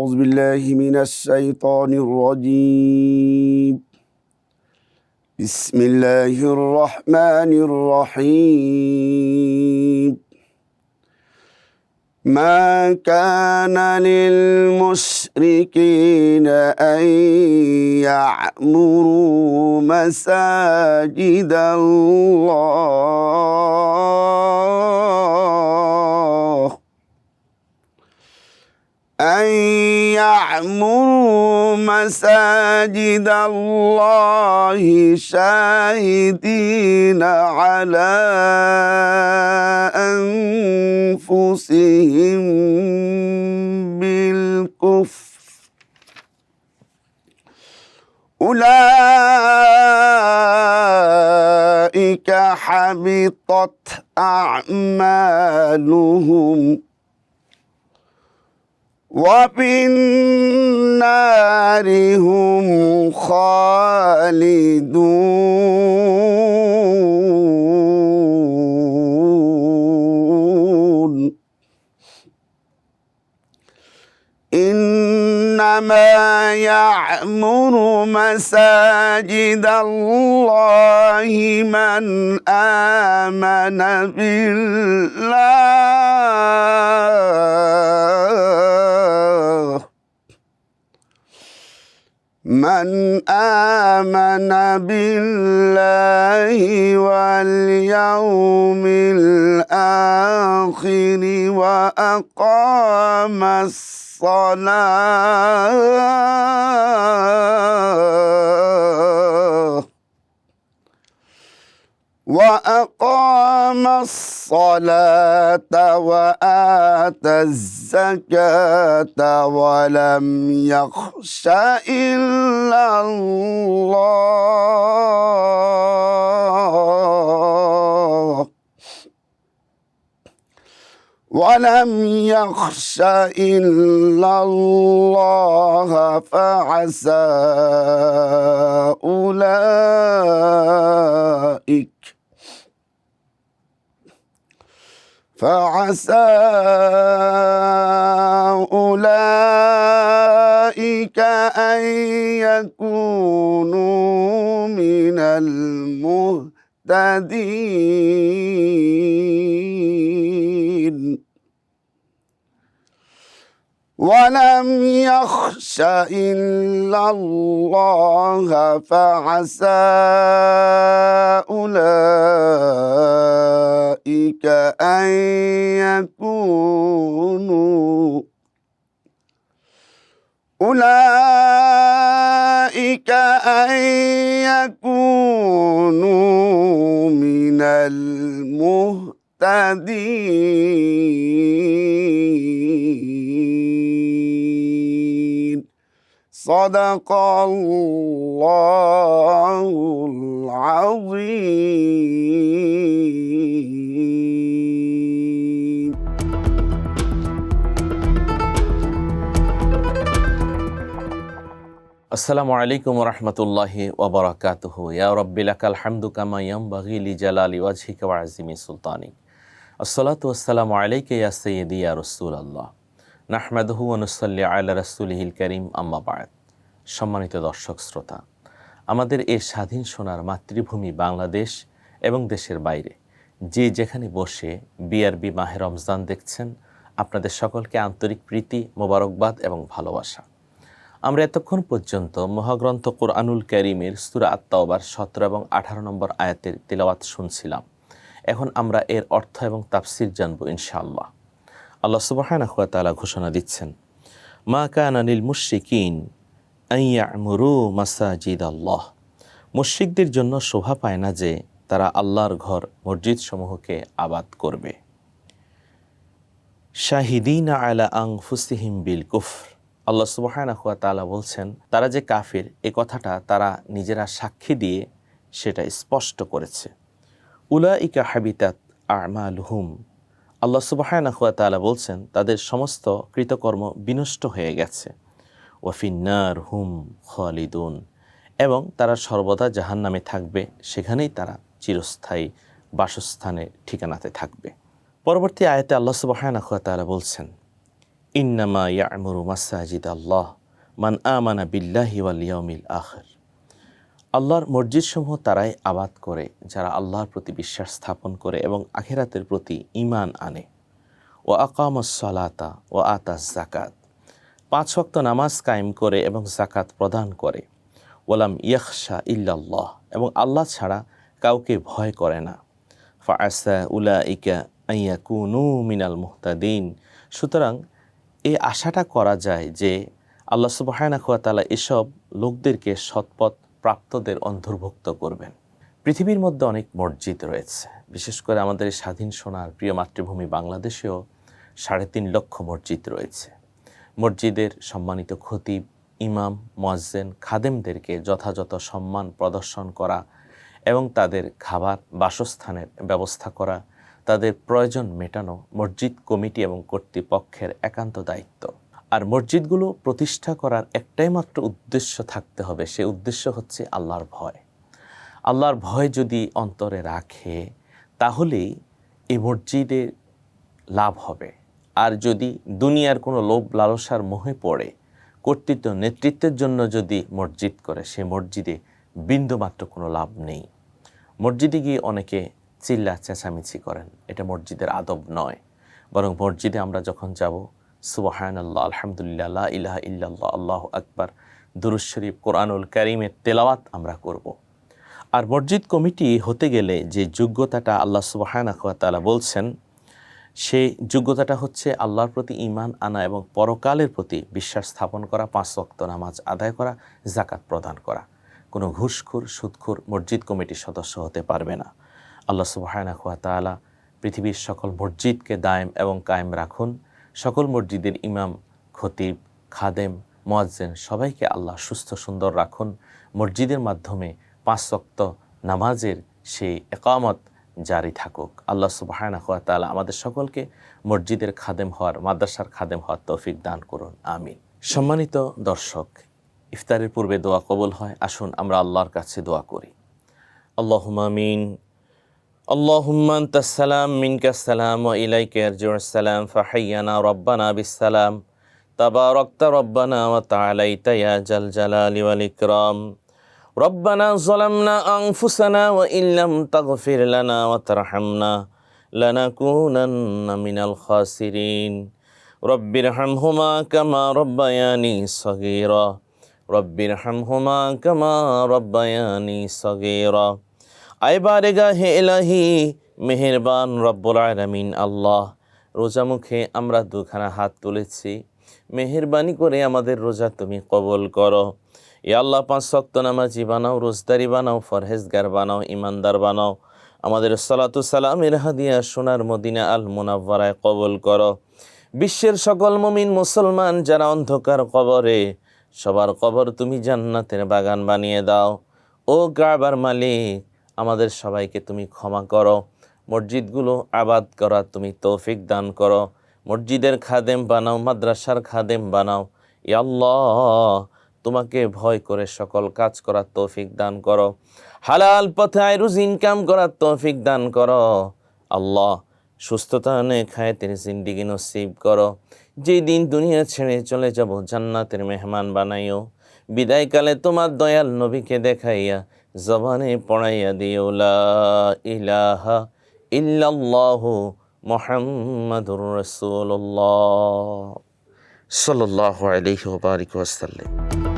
أعوذ بالله من الشيطان الرجيم. بسم الله الرحمن الرحيم. ما كان للمشركين أن يعمروا مساجد الله يعمروا مساجد الله شاهدين على أنفسهم بالكفر. أولئك حبطت أعمالهم. وفي النار هم خالدون إنما يعمر مساجد الله من آمن بالله. من آمن بالله واليوم الآخر وأقام الصلاة وأقام الصلاة وآتى الزكاة ولم يخش إلا الله. ولم يخش إلا الله فعسى أولئك. فعسى أولئك أن يكونوا من المهتدين. ولم يخش إلا الله فعسى أولئك أن يكونوا. أولئك أن يكونوا من المهتدين. صدق الله العظيم. السلام عليكم ورحمة الله وبركاته. يا رب لك الحمد كما ينبغي لجلال وجهك وعظيم سلطانك. الصلاة والسلام عليك يا سيدي يا رسول الله. নাহমাদুহু ওয়া নুসাল্লি আলা রাসূলিহিল কারীম, আম্মা বা'দ। সম্মানিত দর্শক, শ্রোতা, আমাদের এই স্বাধীন সোনার মাতৃভূমি বাংলাদেশ এবং দেশের বাইরে যে যেখানে বসে বিআরবি মাহে রমজান দেখছেন, আপনাদের সকলকে আন্তরিক প্রীতি, মোবারকবাদ এবং ভালোবাসা। আমরা এতক্ষণ পর্যন্ত মহাগ্রন্থ কোরআনুল করিমের সুরা আত্মাওবার সতেরো এবং আঠারো নম্বর আয়াতের তিলাওয়াত শুনছিলাম। এখন আমরা এর অর্থ এবং তাফসির জানব ইনশাআল্লাহ। আল্লাহ সুবাহানা ঘোষণা দিচ্ছেন, মা কান আনিল মুশিকিন আইয়ামুরু মাসাজিদ আল্লাহ মুশিকদের জন্য শোভা পায় না যে তারা আল্লাহর ঘর মসজিদ সমূহকে আবাদ করবে। শাহিদিনা আলা আং ফুসিহিম বিল কুফর। আল্লাহ সুবাহানাহুয়া তালা বলছেন, তারা যে কাফির, এ কথাটা তারা নিজেরা সাক্ষী দিয়ে সেটা স্পষ্ট করেছে। উলা ইকা হাবিতাত আমাল হুম আল্লাহ সুবাহানাহুয়া তালা বলছেন, তাদের সমস্ত কৃতকর্ম বিনষ্ট হয়ে গেছে। ওয়াফিন্নার হুম খালিদুন। এবং তারা সর্বদা জাহান নামে থাকবে, সেখানেই তারা চিরস্থায়ী বাসস্থানে ঠিকানাতে থাকবে। পরবর্তী আয়তে আল্লাহ সুবাহানাহুয়া তালা বলছেন, ইন্নামা ইয়ামুরু মাসাজিদ আল্লাহ মান আমানা বিল্লাহি ওয়াল ইয়াউমিল আখির। আল্লাহর মসজিদসমূহ তারাই আবাদ করে, যারা আল্লাহর প্রতি বিশ্বাস স্থাপন করে এবং আখেরাতের প্রতি ঈমান আনে। ও আকামসলাতা ও আতাস জাকাত পাঁচ ওয়াক্ত নামাজ কায়েম করে এবং জাকাত প্রদান করে। ওলাম ইয়াকশা ইল্লাল্লাহ, এবং আল্লাহ ছাড়া কাউকে ভয় করে না। ফাআসা উলা ইকা আইয়া কুনু মিনাল মুহতাদিন। সুতরাং এই আশাটা করা যায় যে আল্লাহ সুবাহানা তালা এসব লোকদেরকে সৎপথ প্রাপ্তদের অন্তর্ভুক্ত করবেন। পৃথিবীর মধ্যে অনেক মসজিদ রয়েছে। বিশেষ করে আমাদের স্বাধীন সোনার প্রিয় মাতৃভূমি বাংলাদেশেও সাড়ে তিন লক্ষ মসজিদ রয়েছে। মসজিদের সম্মানিত খতিব, ইমাম, মোয়াজ্জেন, খাদেমদেরকে যথাযথ সম্মান প্রদর্শন করা এবং তাদের খাবার, বাসস্থানের ব্যবস্থা করা, তাদের প্রয়োজন মেটানো মসজিদ, কমিটি এবং কর্তৃপক্ষের একান্ত দায়িত্ব। আর মসজিদগুলো প্রতিষ্ঠা করার একটাই মাত্র উদ্দেশ্য থাকতে হবে, সে উদ্দেশ্য হচ্ছে আল্লাহর ভয়। আল্লাহর ভয় যদি অন্তরে রাখে, তাহলেই এই মসজিদে লাভ হবে। আর যদি দুনিয়ার কোনো লোভ লালসার মোহে পড়ে, কর্তৃত্ব নেতৃত্বের জন্য যদি মসজিদ করে, সে মসজিদে বিন্দুমাত্র কোনো লাভ নেই। মসজিদে গিয়ে অনেকে চিল্লা চেঁচামেচি করেন, এটা মসজিদের আদব নয়। বরং মসজিদে আমরা যখন যাব সুবাহান আল্লাহ আলহামদুলিল্লাহ ইলাহা ইল্লাল্লাহ, আল্লাহ আকবার। দুরুজ শরীফ, কোরআনুল কারিমের তেলাওয়াত আমরা করব। আর মসজিদ কমিটি হতে গেলে যে যোগ্যতাটা আল্লাহ সুবাহানা বলছেন, সেই যোগ্যতাটা হচ্ছে আল্লাহর প্রতি ঈমান আনা এবং পরকালের প্রতি বিশ্বাস স্থাপন করা, পাঁচ ওয়াক্ত নামাজ আদায় করা জাকাত প্রদান করা। কোনো ঘুষখোর, সুদখোর মসজিদ কমিটির সদস্য হতে পারবে না। আল্লাহ সুবাহানা তালা পৃথিবীর সকল মসজিদকে দায়েম এবং কায়েম রাখুন। সকল মসজিদের ইমাম, খতিব, খাদেম, মোয়াজ্জেন সবাইকে আল্লাহ সুস্থ, সুন্দর রাখুন। মসজিদের মাধ্যমে পাঁচ ওয়াক্ত নামাজের সেই একামত জারি থাকুক। আল্লাহ সুবাহানা হাত তালা আমাদের সকলকে মসজিদের খাদেম হওয়ার, মাদ্রাসার খাদেম হওয়ার তৌফিক দান করুন। আমিন। সম্মানিত দর্শক, ইফতারের পূর্বে দোয়া কবুল হয়। আসুন আমরা আল্লাহর কাছে দোয়া করি। আল্লাহ আমিন। اللهم أنت السلام منك السلام وإليك يرجع السلام فحينا ربنا بالسلام تباركت ربنا وتعاليت يا ذا الجلال والإكرام ربنا ظلمنا أنفسنا وإن لم تغفر لنا وترحمنا لنكونن من الخاسرين رب ارحمهما كما ربياني صغيرا رب ارحمهما كما ربياني صغيرا আইবারেগা হে এলাহি মেহেরবান রব্বুল আলামিন আল্লাহ, রোজা মুখে আমরা দুখানা হাত তুলেছি। মেহেরবানি করে আমাদের রোজা তুমি কবল করো। এ আল্লাহ পাঁচ শক্ত নামাজি বানাও, রোজদারি বানাও, ফরহেজগার বানাও, ইমানদার বানাও। আমাদের সালাতু সালামের হাদিয়া সোনার মদিনা আল মুনাব্বারায় কবল করো। বিশ্বের সকল মমিন মুসলমান যারা অন্ধকার কবরে, সবার কবর তুমি জান্নাতের বাগান বানিয়ে দাও। ও গাবার মালিক আমাদের সবাইকে তুমি ক্ষমা করো। মসজিদগুলো আবাদ করা তুমি তৌফিক দান করো। মসজিদের খাদেম বানাও, মাদ্রাসার খাদেম বানাও। আল্লাহ, তোমাকে ভয় করে সকল কাজ করার তৌফিক দান করো। হালাল পথে আয়রুজ ইনকাম করার তৌফিক দান করো। আল্লাহ, সুস্থতা অনেক খায়তের জিন্দিগি নসিব করো। যেই দিন দুনিয়া ছেড়ে চলে যাব, জান্নাতের মেহমান বানাইও। বিদায়কালে তোমার দয়াল নবীকে দেখাইয়া জবানে পড়াইয়া দিও লা ইলাহা ইল্লাল্লাহ মোহাম্মদুর রাসূলুল্লাহ। সাল্লাল্লাহু আলাইহি ওয়া বারিক ওয়াসাল্লাম